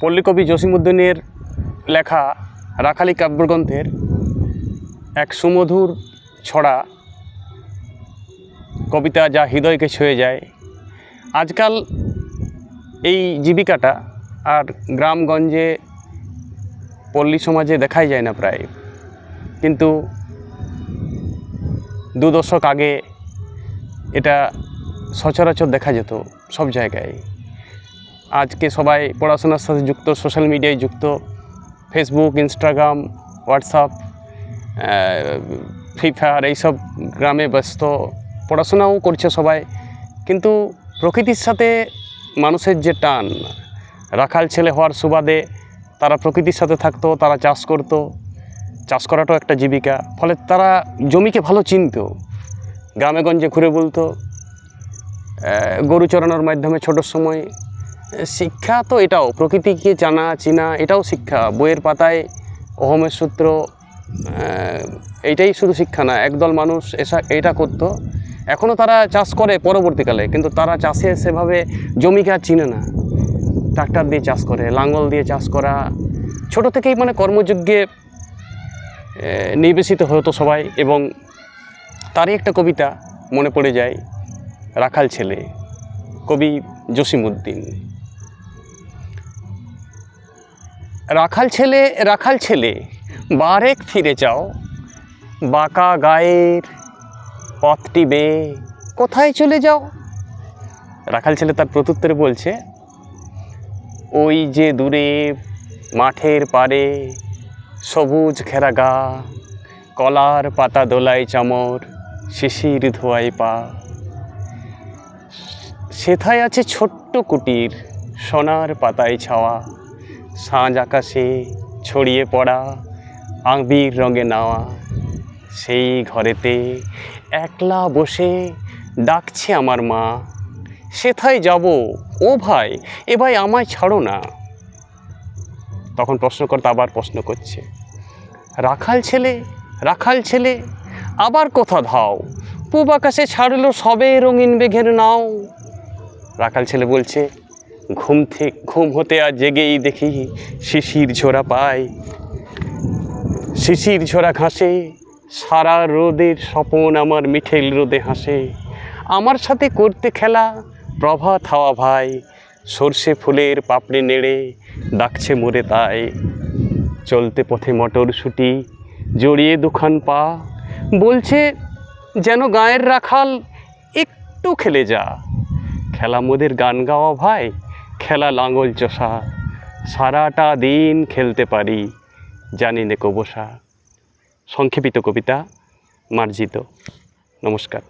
পল্লীকবি জসিমুদ্দিনের লেখা রাখালি কাব্যগ্রন্থের এক সুমধুর ছড়া কবিতা যা হৃদয়কে ছুঁয়ে যায়। আজকাল এই জীবিকাটা আর গ্রামগঞ্জে পল্লী সমাজে দেখাই যায় না প্রায়। কিন্তু দু দশক আগে এটা সচরাচর দেখা যেত সব জায়গায়। আজকে সবাই পড়াশোনার সাথে যুক্ত সোশ্যাল মিডিয়ায় যুক্ত Facebook Instagram WhatsApp Free Fire এইসব গ্রামে ব্যস্ত, পড়াশোনাও করছে সবাই। কিন্তু প্রকৃতির সাথে মানুষের যে টান, রাখাল ছেলে হওয়ার সুবাদে তারা প্রকৃতির সাথে থাকতো, তারা চাষ করতো, চাষ করাটাও একটা জীবিকা। ফলে তারা জমিকে ভালো চিনত, গ্রামে গঞ্জে ঘুরে বলতো গরু চড়ানোর মাধ্যমে ছোটোর সময় শিক্ষা তো এটাও প্রকৃতিকে জানা চিনা এটাও শিক্ষা। বইয়ের পাতায় অহমের সূত্র এইটাই শুধু শিক্ষা না একদল মানুষ এসা এটা করতো। এখনও তারা চাষ করে পরবর্তীকালে কিন্তু তারা চাষে সেভাবে জমিকে আর চিনে না। ট্রাক্টর দিয়ে চাষ করে লাঙ্গল দিয়ে চাষ করা ছোট থেকেই মানে কর্মযজ্ঞে আহ, নির্বেশিত হতো সবাই এবং তারই একটা কবিতা মনে পড়ে যায় রাখাল ছেলে কবি জসিমউদ্দিন। রাখাল ছেলে রাখাল ছেলে, বারেক ফিরে যাও। বাঁকা গায়ের পথটি বেয়ে কোথায় চলে যাও? রাখাল ছেলে তার প্রত্যুত্তরে বলছে, ওই যে দূরে মাঠের পাড়ে সবুজ ঘেরা গা, কলার পাতা দোলাই চামর, শিশির ধোয়াই পা। সেথায় আছে ছোট্ট কুটির, সোনার পাতায় ছাওয়া। সাঁঝ আকাশে ছড়িয়ে পড়া আবির রঙে নাওয়া। সেই ঘরেতে একলা বসে ডাকছে আমার মা। সেথায় যাব? ও ভাই, এ ভাই আমায় ছাড়ো না। তখন প্রশ্নকর্তা আবার প্রশ্ন করছে, রাখাল ছেলে রাখাল ছেলে, আবার কোথা ধাও। পূব আকাশে ছাড়লো সবে রঙিন বেঘের নাও। রাখাল ছেলে বলছে ঘুম থেকে ঘুম হতে আর জেগেই দেখি শিশির ঝোরা পায়। শিশির ঝোরা ঘাসে, সারা রোদের স্বপন আমার মিঠেল রোদে হাসে। আমার সাথে করতে খেলা প্রভাত হাওয়া ভাই, সর্ষে ফুলের পাপড়ি নেড়ে ডাকছে মোরে তাই চলতে পথে মটরশুঁটি জড়িয়ে দুখান পা, বলছে যেন গায়ের রাখাল একটু খেলে যা। খেলা মোদের গান গাওয়া ভাই খেলা লাঙল চষা সারাটা দিন খেলতে পারি জানি নে কবসা। সংক্ষেপিত কবিতা মার্জিত। নমস্কার।